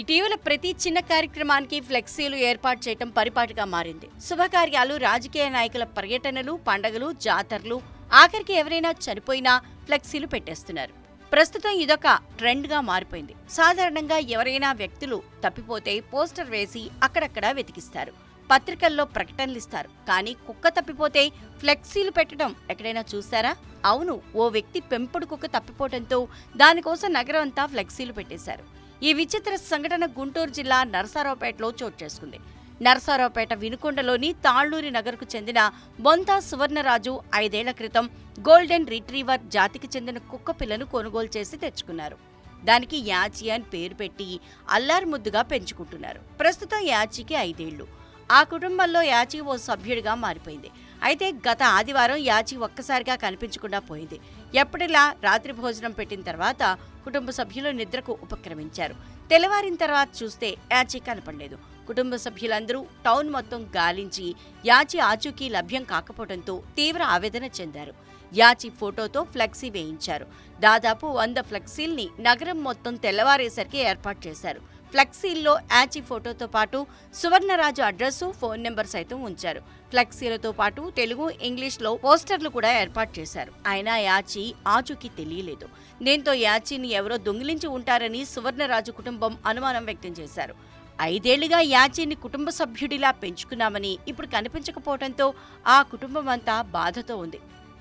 ఇటీవల ప్రతి చిన్న కార్యక్రమానికి ఫ్లెక్సీలు ఏర్పాటు చేయటం పరిపాటిగా మారింది. శుభకార్యాలు రాజకీయ నాయకుల పర్యటనలు పండగలు జాతరలు ఆఖరికి ఎవరైనా చనిపోయినా ఫ్లెక్సీలు పెట్టేస్తున్నారు. ప్రస్తుతం ఇదొక ట్రెండ్గా మారిపోయింది. సాధారణంగా ఎవరైనా వ్యక్తులు తప్పిపోతే పోస్టర్ వేసి అక్కడక్కడ వెతికిస్తారు. పత్రికల్లో ప్రకటనలు ఇస్తారు. కానీ కుక్క తప్పిపోతే ఫ్లెక్సీలు పెట్టడం ఎక్కడైనా చూసారా అవును ఓ వ్యక్తి పెంపుడు కుక్క తప్పిపోవడంతో దానికోసం నగరం అంతా ఫ్లెక్సీలు పెట్టేశారు. ఈ విచిత్ర సంఘటన గుంటూరు జిల్లా నరసారావుపేటలో చోటు చేసుకుంది. నరసారావుపేట వినుకొండలోని తాళ్ళూరి నగర్కు చెందిన బొంతా సువర్ణరాజు ఐదేళ్ళ క్రితం గోల్డెన్ రిట్రీవర్ జాతికి చెందిన కుక్క పిల్లను కొనుగోలు చేసి తెచ్చుకున్నారు. దానికి యాచి అని పేరు పెట్టి అల్లారు ముద్దుగా పెంచుకుంటున్నారు. ప్రస్తుతం యాచికి ఐదేళ్ళు. ఆ కుటుంబంలో యాచి ఓ సభ్యుడిగా మారిపోయింది. అయితే గత ఆదివారం యాచి ఒక్కసారిగా కనిపించకుండా పోయింది. ఎప్పటిలా రాత్రి భోజనం పెట్టిన తర్వాత కుటుంబ సభ్యులు నిద్రకు ఉపక్రమించారు. తెల్లవారిన తర్వాత చూస్తే యాచి కనపడలేదు. కుటుంబ సభ్యులందరూ టౌన్ మొత్తం గాలించి యాచి ఆచూకీ లభ్యం కాకపోవడంతో తీవ్ర ఆవేదన చెందారు. యాచి ఫోటోతో ఫ్లెక్సీ వేయించారు. దాదాపు వంద ఫ్లెక్సీల్ని నగరం మొత్తం తెల్లవారేసరికి ఏర్పాటు చేశారు. ఫ్లెక్సీల్లో యాచి ఫోటోతో పాటు సువర్ణరాజు అడ్రస్సు ఫోన్ నెంబర్ సైతం ఉంచారు. ఫ్లెక్సీలతో పాటు తెలుగు ఇంగ్లీష్లో పోస్టర్లు కూడా ఏర్పాటు చేశారు. అయినా యాచి ఆచూకీ తెలియలేదు. దీంతో యాచిని ఎవరో దొంగిలించి ఉంటారని సువర్ణరాజు కుటుంబం అనుమానం వ్యక్తం చేశారు. ఐదేళ్ళుగా యాచిని కుటుంబ సభ్యుడిలా పెంచుకున్నామని ఇప్పుడు కనిపించకపోవడంతో ఆ కుటుంబం అంతా బాధతో ఉంది.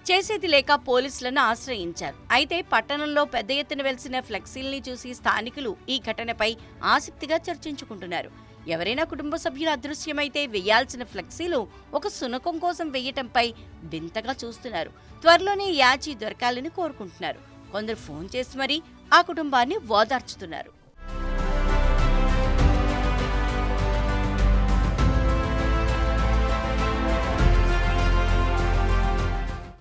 చేసేది లేక పోలీసులను ఆశ్రయించారు. అయితే పట్టణంలో పెద్ద ఎత్తున వెలిసిన ఫ్లెక్సీల్ని చూసి స్థానికులు ఈ ఘటనపై ఆసక్తిగా చర్చించుకుంటున్నారు. ఎవరైనా కుటుంబ సభ్యులు అదృశ్యమైతే వేయాల్సిన ఫ్లెక్సీలు ఒక సునకం కోసం వేయటంపై వింతగా చూస్తున్నారు. త్వరలోనే యాచి దొరకాలని కోరుకుంటున్నారు. కొందరు ఫోన్ చేసి మరీ ఆ కుటుంబాన్ని ఓదార్చుతున్నారు.